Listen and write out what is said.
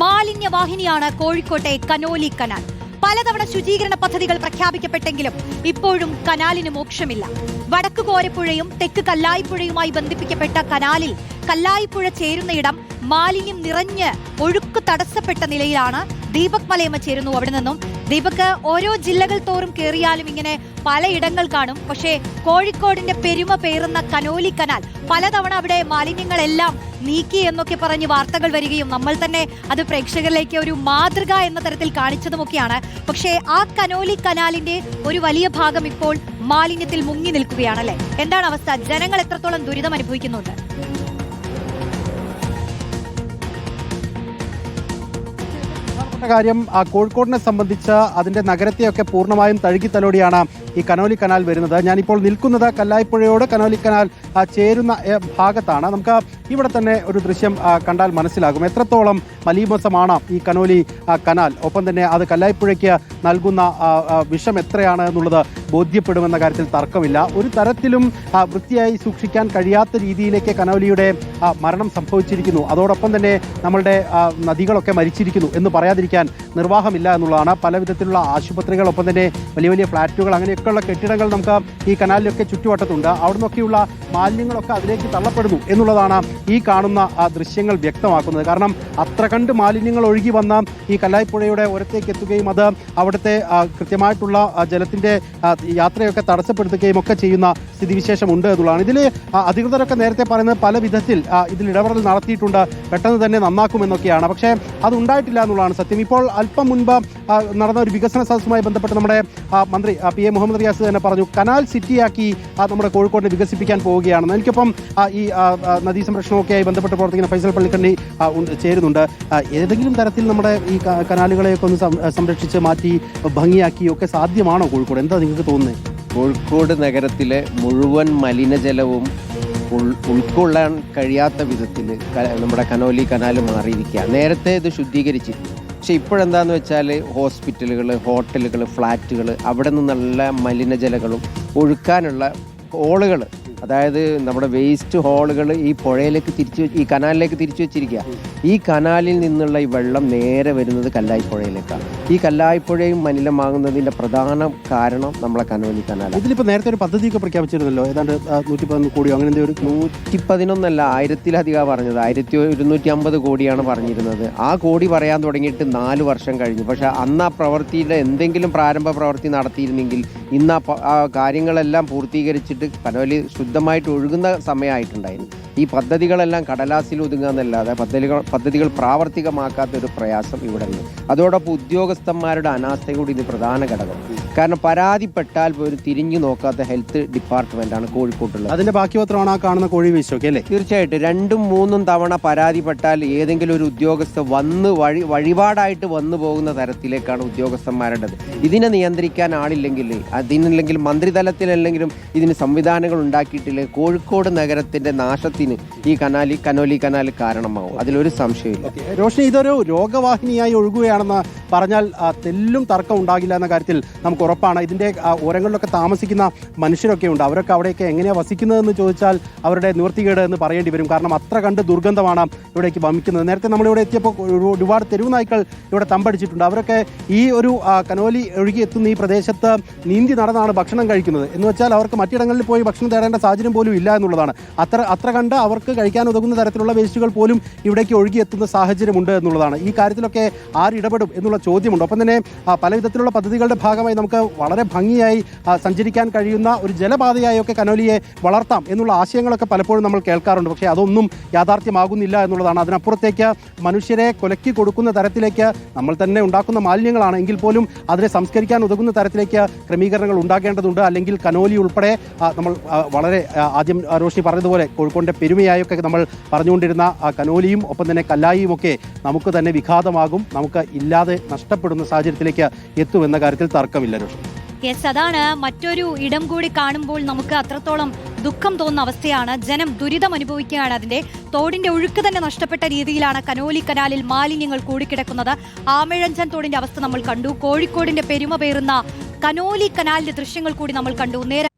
മാലിന്യവാഹിനിയാണ് കോഴിക്കോട്ടെ Conolly canal. പലതവണ ശുചീകരണ പദ്ധതികൾ പ്രഖ്യാപിക്കപ്പെട്ടെങ്കിലും ഇപ്പോഴും കനാലിന് മോക്ഷമില്ല. വടക്ക് കോരപ്പുഴയും തെക്ക് കല്ലായിപ്പുഴയുമായി ബന്ധിപ്പിക്കപ്പെട്ട കനാലിൽ കല്ലായിപ്പുഴ ചേരുന്നയിടം മാലിന്യം നിറഞ്ഞ് ഒഴുക്ക് തടസ്സപ്പെട്ട നിലയിലാണ് ദീപക് മലയമ്മ ചേരുന്നു അവിടെ നിന്നും. ദീപക് ഓരോ ജില്ലകൾ തോറും കയറിയാലും ഇങ്ങനെ പലയിടങ്ങൾ കാണും. പക്ഷേ കോഴിക്കോടിന്റെ പെരുമ പേറുന്ന കനോലി കനാൽ പലതവണ അവിടെ മാലിന്യങ്ങളെല്ലാം നീക്കി എന്നൊക്കെ പറഞ്ഞ് വാർത്തകൾ വരികയും നമ്മൾ തന്നെ അത് പ്രേക്ഷകരിലേക്ക് ഒരു മാതൃക എന്ന തരത്തിൽ കാണിച്ചതുമൊക്കെയാണ്. പക്ഷേ ആ കനോലി കനാലിന്റെ ഒരു വലിയ ഭാഗം ഇപ്പോൾ മാലിന്യത്തിൽ മുങ്ങി നിൽക്കുകയാണല്ലേ? എന്താണ് അവസ്ഥ? ജനങ്ങൾ എത്രത്തോളം ദുരിതം അനുഭവിക്കുന്നുണ്ട് പ്രധാനപ്പെട്ട കാര്യം കോഴിക്കോടിനെ സംബന്ധിച്ച് അതിന്റെ നഗരത്തെയൊക്കെ പൂർണമായും തഴുകി തലോടിയാണ് ഈ കനോലി കനാൽ വരുന്നത്. ഞാനിപ്പോൾ നിൽക്കുന്നത് കല്ലായിപ്പുഴയോട്. കനോലി കനാൽ ചേരുന്ന ഭാഗത്താണ്. നമുക്ക് ഇവിടെ തന്നെ ഒരു ദൃശ്യം കണ്ടാൽ മനസ്സിലാകും. എത്രത്തോളം മലീമസമാണ് ഈ കനോലി കനാൽ. ഒപ്പം തന്നെ അത് കല്ലായിപ്പുഴയ്ക്ക് നൽകുന്ന വിഷം എത്രയാണ് എന്നുള്ളത് ബോധ്യപ്പെടുമെന്ന കാര്യത്തിൽ തർക്കമില്ല. ഒരു തരത്തിലും വൃത്തിയായി സൂക്ഷിക്കാൻ കഴിയാത്ത രീതിയിലേക്ക് കനോലിയുടെ മരണം സംഭവിച്ചിരിക്കുന്നു. അതോടൊപ്പം തന്നെ നമ്മളുടെ നദികളൊക്കെ മരിച്ചിരിക്കുന്നു എന്ന് പറയാതിരിക്കാൻ നിർവാഹമില്ല എന്നുള്ളതാണ്. പല വിധത്തിലുള്ള ആശുപത്രികൾ ഒപ്പം തന്നെ വലിയ വലിയ ഫ്ളാറ്റുകൾ അങ്ങനെയൊക്കെയുള്ള കെട്ടിടങ്ങൾ നമുക്ക് ഈ കനാലിലൊക്കെ ചുറ്റുവട്ടത്തുണ്ട്. അവിടെ നിന്നൊക്കെയുള്ള മാലിന്യങ്ങളൊക്കെ അതിലേക്ക് തള്ളപ്പെടുന്നു എന്നുള്ളതാണ് ഈ കാണുന്ന ആ ദൃശ്യങ്ങൾ വ്യക്തമാക്കുന്നത്. കാരണം അത്ര കണ്ട് മാലിന്യങ്ങൾ ഒഴുകി വന്ന ഈ കല്ലായിപ്പുഴയുടെ ഒരത്തേക്ക് എത്തുകയും അത് അവിടുത്തെ കൃത്യമായിട്ടുള്ള ആ, ജലത്തിന്റെ യാത്രയൊക്കെ തടസ്സപ്പെടുത്തുകയും ഒക്കെ ചെയ്യുന്ന സ്ഥിതിവിശേഷമുണ്ട് എന്നുള്ളതാണ്. ഇതിൽ അധികൃതരൊക്കെ നേരത്തെ പറയുന്നത് പല വിധത്തിൽ ഇതിൽ ഇടപെടൽ നടത്തിയിട്ടുണ്ട്. പെട്ടെന്ന് തന്നെ നന്നാക്കുമെന്നൊക്കെയാണ്. പക്ഷേ അത് ഉണ്ടായിട്ടില്ല എന്നുള്ളതാണ് സത്യം. ഇപ്പോൾ അല്പം മുൻപ് നടന്ന ഒരു വികസന സദസ്സുമായി ബന്ധപ്പെട്ട് നമ്മുടെ മന്ത്രി പി എ മുഹമ്മദ് റിയാസ് തന്നെ പറഞ്ഞു കനാൽ സിറ്റിയാക്കി നമ്മുടെ കോഴിക്കോടിനെ വികസിപ്പിക്കാൻ പോവുകയാണെന്ന് എനിക്കൊപ്പം ഈ നദീ സംരക്ഷണമൊക്കെ നദീ സംരക്ഷണമൊക്കെയായി ബന്ധപ്പെട്ട് പ്രവർത്തിക്കുന്ന ഫൈസൽ പള്ളിക്കണ്ണി ചേരുന്നുണ്ട്. ഏതെങ്കിലും തരത്തിൽ നമ്മുടെ ഈ കനാലുകളെയൊക്കെ ഒന്ന് സംരക്ഷിച്ച് മാറ്റി ഭംഗിയാക്കി ഒക്കെ സാധ്യമാണോ കോഴിക്കോട്? എന്താ നിങ്ങൾക്ക് തോന്നുന്നത് കോഴിക്കോട് നഗരത്തിലെ മുഴുവൻ മലിനജലവും ഉൾ ഉൾക്കൊള്ളാൻ കഴിയാത്ത വിധത്തിൽ നമ്മുടെ കനോലി കനാൽ മാറിയിരിക്കുക നേരത്തെ ഇത് ശുദ്ധീകരിച്ചിരുന്നു. പക്ഷെ ഇപ്പോഴെന്താന്ന് വെച്ചാൽ ഹോസ്പിറ്റലുകൾ ഹോട്ടലുകൾ ഫ്ലാറ്റുകൾ അവിടെ നിന്നുള്ള മലിനജലങ്ങളും ഒഴുക്കാനുള്ള ഹോളുകൾ അതായത് നമ്മുടെ വേസ്റ്റ് ഹോളുകൾ ഈ പുഴയിലേക്ക് തിരിച്ചു ഈ കനാലിലേക്ക് തിരിച്ചു വെച്ചിരിക്കുക ഈ കനാലിൽ നിന്നുള്ള ഈ വെള്ളം നേരെ വരുന്നത് കല്ലായിപ്പുഴയിലേക്കാണ്. ഈ കല്ലായിപ്പുഴയും മലിനമാകുന്നതിന്റെ പ്രധാന കാരണം നമ്മളെ കനോലി കനാലാണ് ഇതിലിപ്പോൾ നേരത്തെ ഒരു പദ്ധതിയൊക്കെ പ്രഖ്യാപിച്ചിരുന്നല്ലോ. ഏതാണ്ട് നൂറ്റി പതിനൊന്ന് കോടിയോ അങ്ങനെ എന്തെങ്കിലും ഒരു നൂറ്റി പതിനൊന്നല്ല ആയിരത്തിലധികം പറഞ്ഞത്. ആയിരത്തി ഒരുന്നൂറ്റി അമ്പത് കോടിയാണ് പറഞ്ഞിരുന്നത്. ആ കോടി പറയാൻ തുടങ്ങിയിട്ട് നാല് വർഷം കഴിഞ്ഞു. പക്ഷേ അന്ന് ആ പ്രവൃത്തിയുടെ എന്തെങ്കിലും പ്രാരംഭ പ്രവൃത്തി നടത്തിയിരുന്നെങ്കിൽ ഇന്ന് ആ കാര്യങ്ങളെല്ലാം പൂർത്തീകരിച്ചിട്ട് കനോലി ശുദ്ധമായിട്ട് ഒഴുകുന്ന സമയമായിട്ടുണ്ടായിരുന്നു. ഈ പദ്ധതികളെല്ലാം കടലാസിൽ ഒതുങ്ങുക എന്നല്ലാതെ പദ്ധതികൾ പദ്ധതികൾ പ്രാവർത്തികമാക്കാത്ത ഒരു പ്രയാസം ഇവിടെ ഉണ്ട്. അതോടൊപ്പം ഉദ്യോഗസ്ഥന്മാരുടെ അനാസ്ഥയോട് ഇത് പ്രധാന ഘടകം കാരണം പരാതിപ്പെട്ടാൽ പോലും തിരിഞ്ഞു നോക്കാത്ത ഹെൽത്ത് ഡിപ്പാർട്ട്മെന്റാണ് കോഴിക്കോട്ടുള്ളത്. അതിന്റെ ബാക്കി പത്രമാണ് ആ കാണുന്ന കോഴി വീശൊക്കെ അല്ലേ? തീർച്ചയായിട്ടും. രണ്ടും മൂന്നും തവണ പരാതിപ്പെട്ടാൽ ഏതെങ്കിലും ഒരു ഉദ്യോഗസ്ഥ വന്ന് വഴി വഴിപാടായിട്ട് വന്നു പോകുന്ന തരത്തിലേക്കാണ് ഉദ്യോഗസ്ഥന്മാരുടേത്. ഇതിനെ നിയന്ത്രിക്കാൻ ആളില്ലെങ്കിൽ അതിനില്ലെങ്കിൽ മന്ത്രിതലത്തിലല്ലെങ്കിലും ഇതിന് സംവിധാനങ്ങൾ ഉണ്ടാക്കിയിട്ടില്ലെങ്കിൽ കോഴിക്കോട് നഗരത്തിന്റെ നാശത്തിന് ഈ കനാലി കനോലി കനാൽ കാരണമാവും. അതിലൊരു സംശയമില്ല രോഷിനി ഇതൊരു രോഗവാഹിനിയായി ഒഴുകുകയാണെന്ന് പറഞ്ഞാൽ ആ, തെല്ലും തർക്കം ഉണ്ടാകില്ല എന്ന കാര്യത്തിൽ നമുക്ക് ഉറപ്പാണ്. ഇതിന്റെ ഓരങ്ങളിലൊക്കെ താമസിക്കുന്ന മനുഷ്യരൊക്കെ ഉണ്ട്. അവരൊക്കെ അവിടെയൊക്കെ എങ്ങനെയാണ് വസിക്കുന്നതെന്ന് ചോദിച്ചാൽ അവരുടെ നിവൃത്തികേട് എന്ന് പറയേണ്ടി വരും. കാരണം അത്ര കണ്ട് ദുർഗന്ധമാണ് ഇവിടേക്ക് വമിക്കുന്നത്. നേരത്തെ നമ്മളിവിടെ എത്തിയപ്പോൾ ഒരു- ഒരുപാട് തെരുവ് നായ്ക്കൾ ഇവിടെ തമ്പടിച്ചിട്ടുണ്ട്. അവരൊക്കെ ഈ ഒരു കനോലി ഒഴുകി എത്തുന്ന ഈ പ്രദേശത്ത് നീന്തി നടന്നാണ് ഭക്ഷണം കഴിക്കുന്നത്. എന്ന് വെച്ചാൽ അവർക്ക് മറ്റിടങ്ങളിൽ പോയി ഭക്ഷണം തേടേണ്ട സാഹചര്യം പോലും ഇല്ല എന്നുള്ളതാണ്. അത്ര അത്ര കണ്ട് അവർക്ക് കഴിക്കാൻ ഉതകുന്ന തരത്തിലുള്ള വേസ്റ്റുകൾ പോലും ഇവിടേക്ക് ഒഴുകി എത്തുന്ന സാഹചര്യമുണ്ട് എന്നുള്ളതാണ്. ഈ കാര്യത്തിലൊക്കെ ആരിടപെടും എന്നുള്ള ചോദ്യമുണ്ട്. ഒപ്പം തന്നെ പല പദ്ധതികളുടെ ഭാഗമായി നമുക്ക് വളരെ ഭംഗിയായി സഞ്ചരിക്കാൻ കഴിയുന്ന ഒരു ജലപാതയായൊക്കെ കനോലിയെ വളർത്താം എന്നുള്ള ആശയങ്ങളൊക്കെ പലപ്പോഴും നമ്മൾ കേൾക്കാറുണ്ട്. പക്ഷേ അതൊന്നും യാഥാർത്ഥ്യമാകുന്നില്ല എന്നുള്ളതാണ്. അതിനപ്പുറത്തേക്ക് മനുഷ്യരെ കൊലക്കി കൊടുക്കുന്ന തരത്തിലേക്ക് നമ്മൾ തന്നെ ഉണ്ടാക്കുന്ന മാലിന്യങ്ങളാണ്. എങ്കിൽ പോലും അതിനെ സംസ്കരിക്കാൻ ഉതകുന്ന തരത്തിലേക്ക് ക്രമീകരണങ്ങൾ ഉണ്ടാക്കേണ്ടതുണ്ട് അല്ലെങ്കിൽ കനോലി ഉൾപ്പെടെ നമ്മൾ വളരെ ആദ്യം റോഷി പറഞ്ഞതുപോലെ കോഴിക്കോടിന്റെ പെരുമയായൊക്കെ നമ്മൾ പറഞ്ഞുകൊണ്ടിരുന്ന കനോലിയും ഒപ്പം തന്നെ കല്ലായിയും ഒക്കെ നമുക്ക് തന്നെ വിഘാതമാകും. നമുക്ക് ഇല്ലാതെ നഷ്ടപ്പെടുന്ന സാഹചര്യത്തിലേക്ക് എത്തുമെന്ന കാര്യത്തിൽ തർക്കമില്ല യെസ് അതാണ് മറ്റൊരു ഇടം കൂടി കാണുമ്പോൾ നമുക്ക് അത്രത്തോളം ദുഃഖം തോന്നുന്ന അവസ്ഥയാണ്. ജനം ദുരിതം അനുഭവിക്കുകയാണ് അതിന്റെ തോടിന്റെ ഒഴുക്ക് തന്നെ നഷ്ടപ്പെട്ട രീതിയിലാണ് കനോലി കനാലിൽ മാലിന്യങ്ങൾ കൂടിക്കിടക്കുന്നത്. ആമിഴഞ്ചൻ തോടിന്റെ അവസ്ഥ നമ്മൾ കണ്ടു. കോഴിക്കോടിന്റെ പെരുമ പേറുന്ന കനോലി കനാലിന്റെ ദൃശ്യങ്ങൾ കൂടി നമ്മൾ കണ്ടു. നേരെ